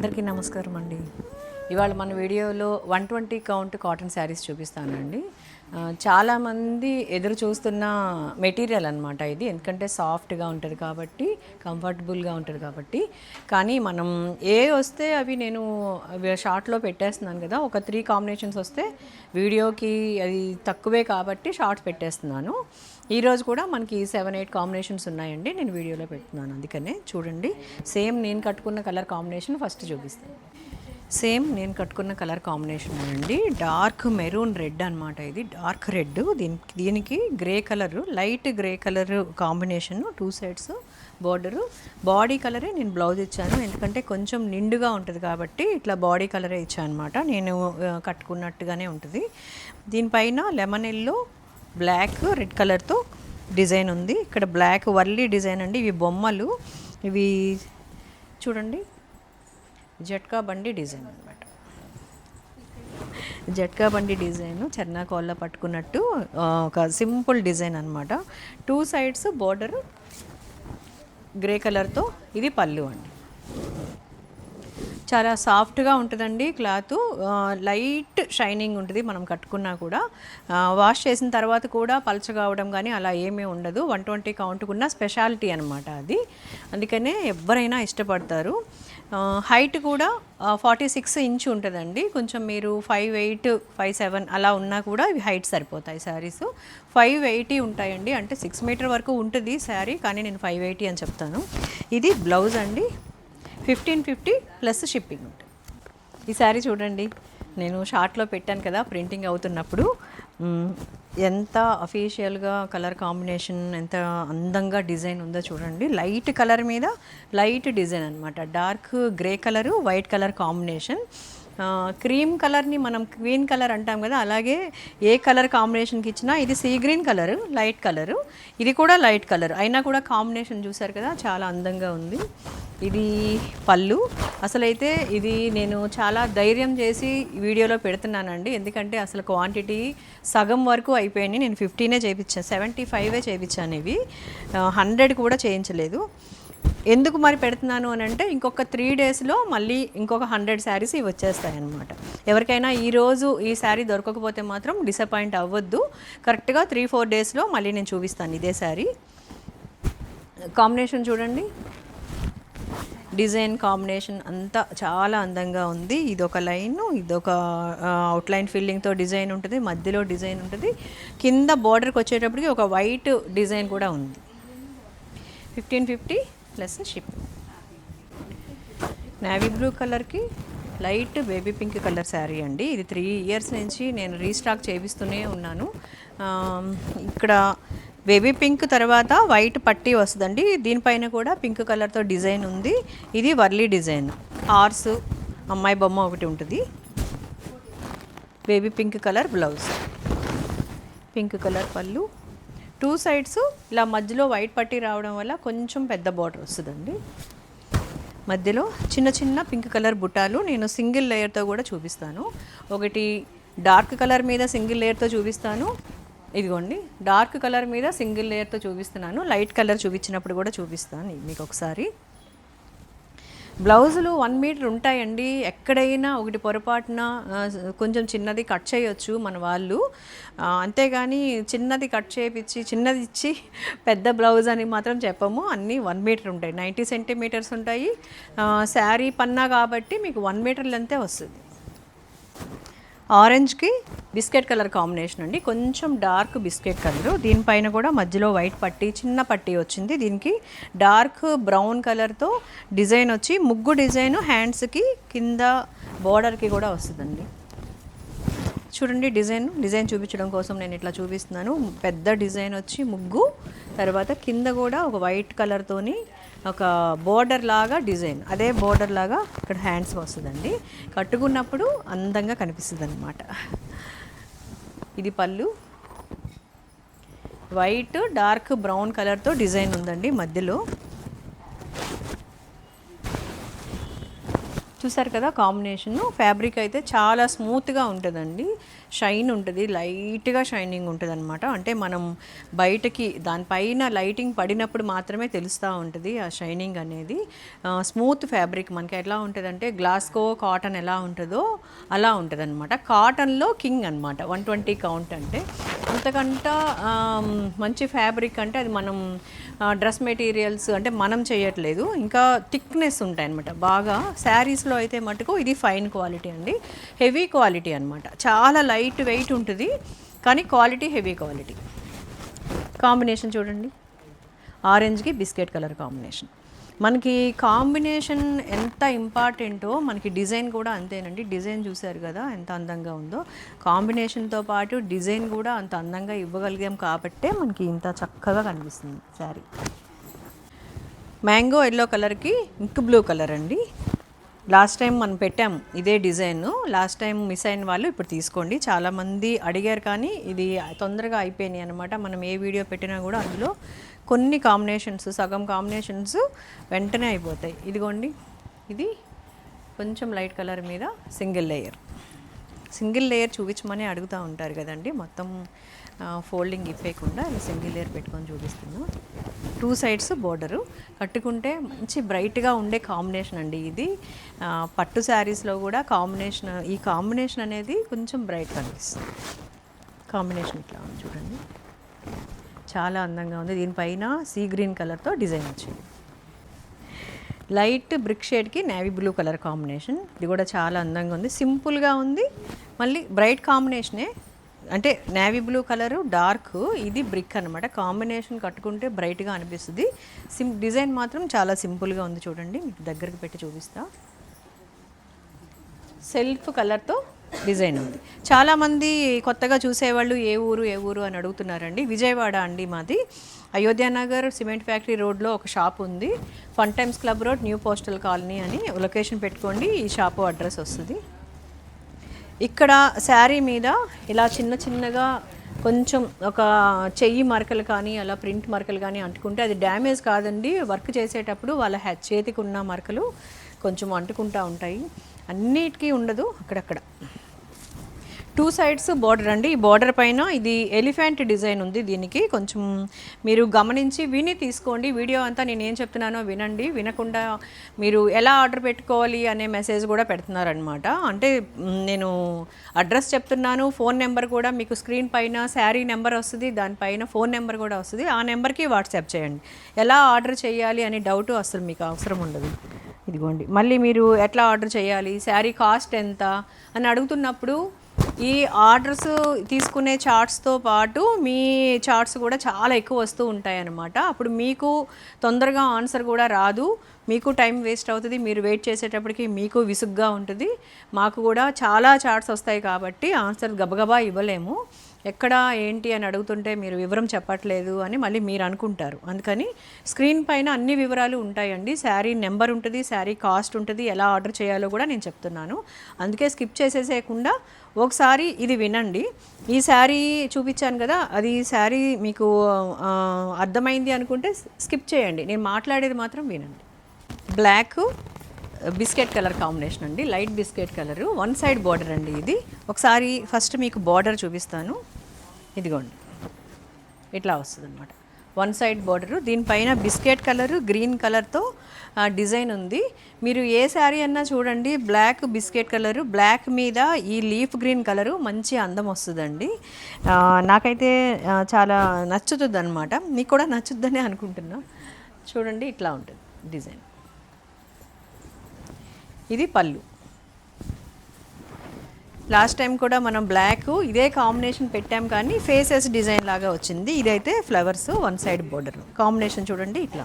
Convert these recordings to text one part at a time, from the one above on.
అందరికీ నమస్కారం అండి. ఇవాళ మన వీడియోలో one twenty count cotton saris చూపిస్తానండి. చాలామంది ఎదురు చూస్తున్న మెటీరియల్ అనమాట ఇది. ఎందుకంటే సాఫ్ట్గా ఉంటుంది కాబట్టి కంఫర్టబుల్గా ఉంటుంది కాబట్టి. కానీ మనం ఏ వస్తే అవి నేను షార్ట్లో పెట్టేస్తున్నాను కదా ఒక త్రీ కాంబినేషన్స్ వస్తే వీడియోకి అది తక్కువే కాబట్టి షార్ట్స్ పెట్టేస్తున్నాను. ఈరోజు కూడా మనకి సెవెన్ ఎయిట్ కాంబినేషన్స్ ఉన్నాయండి. నేను వీడియోలో పెడుతున్నాను. అందుకనే చూడండి. సేమ్ నేను కట్టుకున్న కలర్ కాంబినేషన్ ఫస్ట్ చూపిస్తాను. సేమ్ నేను కట్టుకున్న కలర్ కాంబినేషన్ అండి. డార్క్ మెరూన్ రెడ్ అనమాట ఇది. డార్క్ రెడ్ దీనికి దీనికి grey colour light grey colour combination two sides border body కలరే నేను బ్లౌజ్ ఇచ్చాను. ఎందుకంటే కొంచెం నిండుగా ఉంటుంది కాబట్టి ఇట్లా బాడీ కలరే ఇచ్చాను అనమాట నేను కట్టుకున్నట్టుగానే ఉంటుంది. దీనిపైన లెమన్ ఎల్లో బ్లాక్ రెడ్ కలర్తో డిజైన్ ఉంది. ఇక్కడ బ్లాక్ వర్లీ డిజైన్ అండి. ఇవి బొమ్మలు. ఇవి చూడండి. జట్కా బండి డిజైన్ అనమాట జట్కా బండి డిజైన్ చర్నాకోళ్ళ పట్టుకున్నట్టు ఒక సింపుల్ డిజైన్ అనమాట టూ సైడ్స్ బోర్డర్ గ్రే కలర్తో. ఇది పళ్ళు అండి. చాలా సాఫ్ట్గా ఉంటుందండి క్లాత్. లైట్ షైనింగ్ ఉంటుంది మనం కట్టుకున్నా కూడా. వాష్ చేసిన తర్వాత కూడా పలచగా అవడం కానీ అలా ఏమీ ఉండదు. వన్ ట్వంటీ కౌంట్కున్న స్పెషాలిటీ అనమాట అది. అందుకనే ఎవరైనా ఇష్టపడతారు. హైట్ కూడా ఫార్టీ సిక్స్ ఇంచ్ ఉంటుందండి. కొంచెం మీరు ఫైవ్ ఎయిట్ ఫైవ్ సెవెన్ అలా ఉన్నా కూడా ఇవి హైట్ సరిపోతాయి శారీస్. ఫైవ్ ఎయిటీ ఉంటాయండి. అంటే సిక్స్ మీటర్ వరకు ఉంటుంది శారీ కానీ నేను ఫైవ్ ఎయిటీ అని చెప్తాను. ఇది బ్లౌజ్ అండి. ఫిఫ్టీన్ ఫిఫ్టీ ప్లస్ షిప్పింగ్ ఉంటుంది. ఈ శారీ చూడండి నేను షార్ట్లో పెట్టాను కదా ప్రింటింగ్ అవుతున్నప్పుడు. ఎంత అఫీషియల్గా కలర్ కాంబినేషన్ ఎంత అందంగా డిజైన్ ఉందో చూడండి. లైట్ కలర్ మీద లైట్ డిజైన్ అనమాట dark grey colour white colour combination cream కలర్ని మనం క్వీన్ కలర్ అంటాం కదా అలాగే ఏ కలర్ కాంబినేషన్కి ఇచ్చినా ఇది sea green colour light colour ఇది కూడా లైట్ కలర్. అయినా కూడా కాంబినేషన్ చూసారు కదా చాలా అందంగా ఉంది. ఇది పళ్ళు. అసలైతే ఇది నేను చాలా ధైర్యం చేసి వీడియోలో పెడుతున్నానండి. ఎందుకంటే అసలు క్వాంటిటీ సగం వరకు అయిపోయింది నేను ఫిఫ్టీనే చేయించాను సెవెంటీ ఫైవే చేయించాను ఇవి. హండ్రెడ్ కూడా చేయించలేదు. ఎందుకు మరి పెడుతున్నాను అని అంటే ఇంకొక త్రీ డేస్లో మళ్ళీ ఇంకొక హండ్రెడ్ శారీస్ ఇవి వచ్చేస్తాయన్నమాట. ఎవరికైనా ఈరోజు ఈ శారీ దొరకకపోతే మాత్రం డిసప్పాయింట్ అవ్వద్దు. కరెక్ట్గా త్రీ ఫోర్ డేస్లో మళ్ళీ నేను చూపిస్తాను ఇదే శారీ కాంబినేషన్ చూడండి. డిజైన్ కాంబినేషన్ అంతా చాలా అందంగా ఉంది. ఇదొక లైన్ ఇదొక అవుట్లైన్ ఫిల్లింగ్తో డిజైన్ ఉంటుంది. మధ్యలో డిజైన్ ఉంటుంది. కింద బార్డర్కి వచ్చేటప్పటికి ఒక వైట్ డిజైన్ కూడా ఉంది. Fifteen fifty plus ship. Navy blue కలర్కి light baby pink colour sari అండి. ఇది త్రీ ఇయర్స్ నుంచి నేను రీస్టాక్ చేపిస్తూనే ఉన్నాను. ఇక్కడ బేబీ పింక్ తర్వాత వైట్ పట్టీ వస్తుందండి. దీనిపైన కూడా పింక్ కలర్తో డిజైన్ ఉంది. ఇది వర్లీ డిజైన్. ఆర్స్ అమ్మాయి బొమ్మ ఒకటి ఉంటుంది. Baby pink colour blouse pink colour పళ్ళు. టూ సైడ్స్ ఇలా మధ్యలో వైట్ పట్టీ రావడం వల్ల కొంచెం పెద్ద బార్డర్ వస్తుందండి. మధ్యలో చిన్న చిన్న పింక్ కలర్ బుట్టాలు నేను సింగిల్ లేయర్తో కూడా చూపిస్తాను. ఒకటి డార్క్ కలర్ మీద సింగిల్ లేయర్తో చూపిస్తాను. ఇదిగోండి డార్క్ కలర్ మీద సింగిల్ లేయర్తో చూపిస్తున్నాను. లైట్ కలర్ చూపించినప్పుడు కూడా చూపిస్తాను మీకు ఒకసారి. బ్లౌజులు వన్ మీటర్ ఉంటాయండి. ఎక్కడైనా ఒకటి పొరపాటున కొంచెం చిన్నది కట్ చేయొచ్చు మన వాళ్ళు. అంతేగాని చిన్నది కట్ చేయించి చిన్నది ఇచ్చి పెద్ద బ్లౌజ్ అని మాత్రం చెప్పము. అన్నీ వన్ మీటర్ ఉంటాయి. నైంటీ సెంటీమీటర్స్ ఉంటాయి. శారీ పన్నా కాబట్టి మీకు వన్ మీటర్ లెంతే వస్తుంది. ఆరెంజ్కి బిస్కెట్ కలర్ కాంబినేషన్ అండి. కొంచెం డార్క్ బిస్కెట్ కలర్. దీనిపైన కూడా మధ్యలో వైట్ పట్టీ చిన్న పట్టీ వచ్చింది. దీనికి డార్క్ బ్రౌన్ కలర్తో డిజైన్ వచ్చి ముగ్గు డిజైన్ హ్యాండ్స్కి కింద బార్డర్కి కూడా వస్తుందండి. చూడండి డిజైన్. డిజైన్ చూపించడం కోసం నేను ఇట్లా చూపిస్తున్నాను. పెద్ద డిజైన్ వచ్చి ముగ్గు తర్వాత కింద కూడా ఒక వైట్ కలర్తోని ఒక బోర్డర్ లాగా డిజైన్. అదే బోర్డర్ లాగా ఇక్కడ హ్యాండ్స్ వస్తుందండి. కట్టుకున్నప్పుడు అందంగా కనిపిస్తుంది అనమాట ఇది పళ్ళు. వైట్ డార్క్ బ్రౌన్ కలర్తో డిజైన్ ఉందండి మధ్యలో. చూసారు కదా కాంబినేషన్? ఫ్యాబ్రిక్ అయితే చాలా స్మూత్గా ఉంటుందండి. షైన్ ఉంటుంది. లైట్గా షైనింగ్ ఉంటుంది అనమాట అంటే మనం బయటకి దానిపైన లైటింగ్ పడినప్పుడు మాత్రమే తెలుస్తూ ఉంటుంది ఆ షైనింగ్ అనేది. స్మూత్ ఫ్యాబ్రిక్ మనకి ఎలా ఉంటుందంటే గ్లాస్కో కాటన్ ఎలా ఉంటుందో అలా ఉంటుంది అనమాట కాటన్లో కింగ్ అనమాట వన్ ట్వంటీ కౌంట్ అంటే. అంతకంట మంచి ఫ్యాబ్రిక్ అంటే అది మనం డ్రెస్ మెటీరియల్స్ అంటే మనం చేయట్లేదు. ఇంకా థిక్నెస్ ఉంటాయి అనమాట బాగా శారీస్లో అయితే మటుకు ఇది ఫైన్ క్వాలిటీ అండి. హెవీ క్వాలిటీ అనమాట చాలా లైట్ వెయిట్ ఉంటుంది కానీ క్వాలిటీ హెవీ క్వాలిటీ. కాంబినేషన్ చూడండి. ఆరెంజ్కి బిస్కెట్ కలర్ కాంబినేషన్. మనకి కాంబినేషన్ ఎంత ఇంపార్టెంటో మనకి డిజైన్ కూడా అంతేనండి. డిజైన్ చూశారు కదా ఎంత అందంగా ఉందో. కాంబినేషన్తో పాటు డిజైన్ కూడా అంత అందంగా ఇవ్వగలిగాం కాబట్టే మనకి ఇంత చక్కగా కనిపిస్తుంది శారీ. మ్యాంగో ఎల్లో కలర్కి ఇంక్ బ్లూ కలర్ అండి. లాస్ట్ టైం మనం పెట్టాం ఇదే డిజైన్. లాస్ట్ టైం మిస్ అయిన వాళ్ళు ఇప్పుడు తీసుకోండి. చాలామంది అడిగారు కానీ ఇది తొందరగా అయిపోయినాయి అనమాట మనం ఏ వీడియో పెట్టినా కూడా అందులో కొన్ని కాంబినేషన్స్ సగం కాంబినేషన్స్ వెంటనే అయిపోతాయి. ఇదిగోండి. ఇది కొంచెం లైట్ కలర్ మీద సింగిల్ లేయర్ సింగిల్ లేయర్ చూపించమని అడుగుతూ ఉంటారు కదండి. మొత్తం ఫోల్డింగ్ ఇప్పేయకుండా ఇలా సింగిల్ లేయర్ పెట్టుకొని చూపిస్తున్నాం. Two sides border. కట్టుకుంటే మంచి బ్రైట్గా ఉండే కాంబినేషన్ అండి ఇది. పట్టు శారీస్లో కూడా కాంబినేషన్ ఈ కాంబినేషన్ అనేది కొంచెం బ్రైట్ కనిపిస్తుంది. కాంబినేషన్ ఇట్లా ఉంది చూడండి. చాలా అందంగా ఉంది. దీనిపైన సీ గ్రీన్ కలర్తో డిజైన్ వచ్చింది. లైట్ బ్రిక్ షేడ్కి నేవీ బ్లూ కలర్ కాంబినేషన్. ఇది కూడా చాలా అందంగా ఉంది. సింపుల్గా ఉంది. మళ్ళీ బ్రైట్ కాంబినేషనే అంటే నేవీ బ్లూ కలరు డార్క్ ఇది బ్రిక్ అనమాట కాంబినేషన్ కట్టుకుంటే బ్రైట్గా అనిపిస్తుంది. సిం డిజైన్ మాత్రం చాలా సింపుల్గా ఉంది చూడండి. మీకు దగ్గరికి పెట్టి చూపిస్తా. సెల్ఫ్ కలర్తో డిజైన్ ఉంది. చాలామంది కొత్తగా చూసేవాళ్ళు ఏ ఊరు ఏ ఊరు అని అడుగుతున్నారండి. విజయవాడ అండి మాది. అయోధ్యానగర్ సిమెంట్ ఫ్యాక్టరీ రోడ్లో ఒక షాప్ ఉంది. Fun times club road new postal colony అని లొకేషన్ పెట్టుకోండి ఈ షాపు అడ్రస్ వస్తుంది. ఇక్కడ శారీ మీద ఇలా చిన్న చిన్నగా కొంచెం ఒక చెయ్యి మరకలు కానీ అలా ప్రింట్ మరకలు కానీ అంటుకుంటే అది డ్యామేజ్ కాదండి. వర్క్ చేసేటప్పుడు వాళ్ళ చేతికి ఉన్న మరకలు కొంచెం అంటుకుంటా ఉంటాయి. అన్నిటికీ ఉండదు అక్కడక్కడ. టూ సైడ్స్ బార్డర్ అండి. ఈ బార్డర్ పైన ఇది ఎలిఫెంట్ డిజైన్ ఉంది దీనికి. కొంచెం మీరు గమనించి విని తీసుకోండి. వీడియో అంతా నేను ఏం చెప్తున్నానో వినండి. వినకుండా మీరు ఎలా ఆర్డర్ పెట్టుకోవాలి అనే మెసేజ్ కూడా పెడుతున్నారనమాట అంటే నేను అడ్రస్ చెప్తున్నాను. ఫోన్ నెంబర్ కూడా మీకు స్క్రీన్ పైన శారీ నెంబర్ వస్తుంది. దానిపైన ఫోన్ నెంబర్ కూడా వస్తుంది. ఆ నెంబర్కి వాట్సాప్ చేయండి. ఎలా ఆర్డర్ చేయాలి అనే డౌట్ అసలు మీకు అవసరం ఉండదు. ఇదిగోండి. మళ్ళీ మీరు ఎట్లా ఆర్డర్ చేయాలి? శారీ కాస్ట్ ఎంత? అని అడుగుతున్నప్పుడు ఈ ఆర్డర్స్ తీసుకునే చార్ట్స్తో పాటు మీ చార్ట్స్ కూడా చాలా ఎక్కువ వస్తూ ఉంటాయి అన్నమాట అప్పుడు మీకు తొందరగా ఆన్సర్ కూడా రాదు. మీకు టైం వేస్ట్ అవుతుంది. మీరు వెయిట్ చేసేటప్పటికి మీకు విసుగ్గా ఉంటుంది. మాకు కూడా చాలా చార్ట్స్ వస్తాయి కాబట్టి ఆన్సర్ గబగబా ఇవ్వలేము. ఎక్కడ ఏంటి అని అడుగుతుంటే మీరు వివరం చెప్పట్లేదు అని మళ్ళీ మీరు అనుకుంటారు. అందుకని స్క్రీన్ పైన అన్ని వివరాలు ఉంటాయండి. శారీ నెంబర్ ఉంటుంది శారీ కాస్ట్ ఉంటుంది ఎలా ఆర్డర్ చేయాలో కూడా నేను చెప్తున్నాను. అందుకే స్కిప్ చేసేసేయకుండా ఒకసారి ఇది వినండి. ఈ శారీ చూపించాను కదా అది శారీ మీకు అర్థమైంది అనుకుంటే స్కిప్ చేయండి. నేను మాట్లాడేది మాత్రం వినండి. బ్లాక్ బిస్కెట్ కలర్ కాంబినేషన్ అండి. Light biscuit colour. One side border అండి ఇది. ఒకసారి ఫస్ట్ మీకు బార్డర్ చూపిస్తాను. ఇదిగోండి. ఇట్లా వస్తుంది అనమాట వన్ సైడ్ బార్డరు. దీనిపైన బిస్కెట్ కలరు గ్రీన్ కలర్తో డిజైన్ ఉంది. మీరు ఏ శారీ అన్నా చూడండి బ్లాక్ బిస్కెట్ కలరు బ్లాక్ మీద ఈ లీఫ్ గ్రీన్ కలరు మంచి అందం వస్తుందండి. నాకైతే చాలా నచ్చుతుంది అనమాట మీకు కూడా నచ్చుద్దనే అనుకుంటున్నా. చూడండి ఇట్లా ఉంటుంది డిజైన్. ఇది పళ్ళు. లాస్ట్ టైం కూడా మనం బ్లాక్ ఇదే కాంబినేషన్ పెట్టాం కానీ ఫేసెస్ డిజైన్ లాగా వచ్చింది. ఇదైతే flowers one side border combination చూడండి ఇట్లా.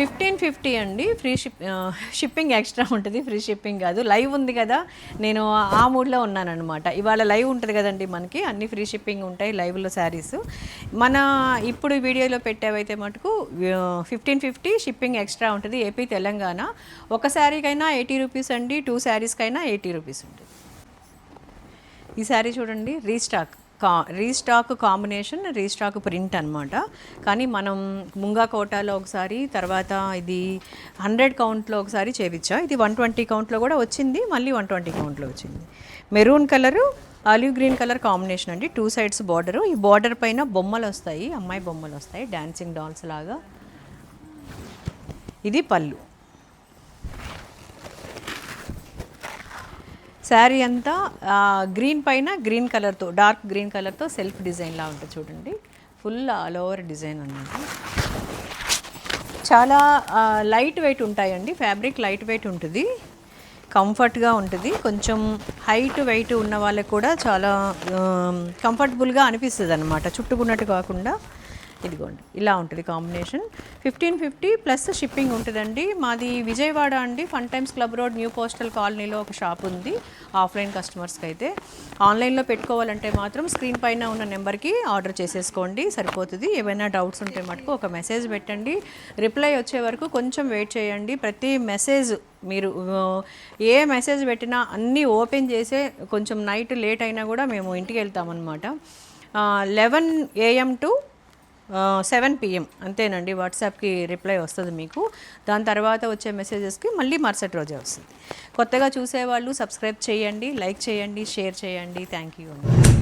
ఫిఫ్టీన్ ఫిఫ్టీ అండి. ఫ్రీ షిప్ షిప్పింగ్ ఎక్స్ట్రా ఉంటుంది. ఫ్రీ షిప్పింగ్ కాదు. లైవ్ ఉంది కదా. నేను ఆ మూడ్లో ఉన్నానన్నమాట. ఇవాళ లైవ్ ఉంటుంది కదండి మనకి. అన్ని ఫ్రీ షిప్పింగ్ ఉంటాయి లైవ్లో శారీస్. మన ఇప్పుడు వీడియోలో పెట్టేవైతే మటుకు ఫిఫ్టీన్ ఫిఫ్టీ షిప్పింగ్ ఎక్స్ట్రా ఉంటుంది. ఏపీ తెలంగాణ. ఒక శారీకైనా ఎయిటీ రూపీస్ అండి. టూ శారీస్కైనా ఎయిటీ రూపీస్ ఉంటుంది. ఈ శారీ చూడండి. రీస్టాక్. కా రీస్టాక్ కాంబినేషన్ రీస్టాక్ ప్రింట్ అనమాట కానీ మనం ముంగా కోటాలో ఒకసారి తర్వాత ఇది హండ్రెడ్ కౌంట్లో ఒకసారి చేపించా. ఇది వన్ ట్వంటీ కౌంట్లో కూడా వచ్చింది మళ్ళీ వన్ ట్వంటీ కౌంట్లో వచ్చింది. Maroon colour olive green colour combination అండి. Two sides border. ఈ బార్డర్ పైన బొమ్మలు వస్తాయి అమ్మాయి బొమ్మలు వస్తాయి డాన్సింగ్ డాల్స్ లాగా. ఇది పళ్ళు. శారీ అంతా గ్రీన్ పైన గ్రీన్ కలర్తో డార్క్ గ్రీన్ కలర్తో సెల్ఫ్ డిజైన్లా ఉంటుంది చూడండి. ఫుల్ ఆల్ ఓవర్ డిజైన్ అన్నమాట. చాలా లైట్ వెయిట్ ఉంటాయండి. ఫ్యాబ్రిక్ లైట్ వెయిట్ ఉంటుంది. కంఫర్ట్గా ఉంటుంది. కొంచెం హైట్ వెయిట్ ఉన్న వాళ్ళకి కూడా చాలా కంఫర్టబుల్గా అనిపిస్తుంది అనమాట చుట్టుకున్నట్టు కాకుండా ఇదిగోండి ఇలా ఉంటుంది combination. Fifteen fifty plus shipping ఉంటుందండి. మాది విజయవాడ అండి. Fun times club road new postal కాలనీలో ఒక షాప్ ఉంది ఆఫ్లైన్ కస్టమర్స్కి అయితే. ఆన్లైన్లో పెట్టుకోవాలంటే మాత్రం స్క్రీన్ పైన ఉన్న నెంబర్కి ఆర్డర్ చేసేసుకోండి సరిపోతుంది. ఏమైనా డౌట్స్ ఉంటే మటుకు ఒక మెసేజ్ పెట్టండి. రిప్లై వచ్చే వరకు కొంచెం వెయిట్ చేయండి. ప్రతి మెసేజ్ మీరు ఏ మెసేజ్ పెట్టినా అన్నీ ఓపెన్ చేసే కొంచెం నైట్ లేట్ అయినా కూడా మేము ఇంటికి వెళ్తామన్నమాట. Eleven AM to seven PM అంతేనండి వాట్సాప్కి రిప్లై వస్తుంది మీకు. దాని తర్వాత వచ్చే మెసేజెస్కి మళ్ళీ మరుసటి రోజే వస్తుంది. కొత్తగా చూసేవాళ్ళు సబ్స్క్రైబ్ చేయండి లైక్ చేయండి షేర్ చేయండి. థ్యాంక్ యూ అండి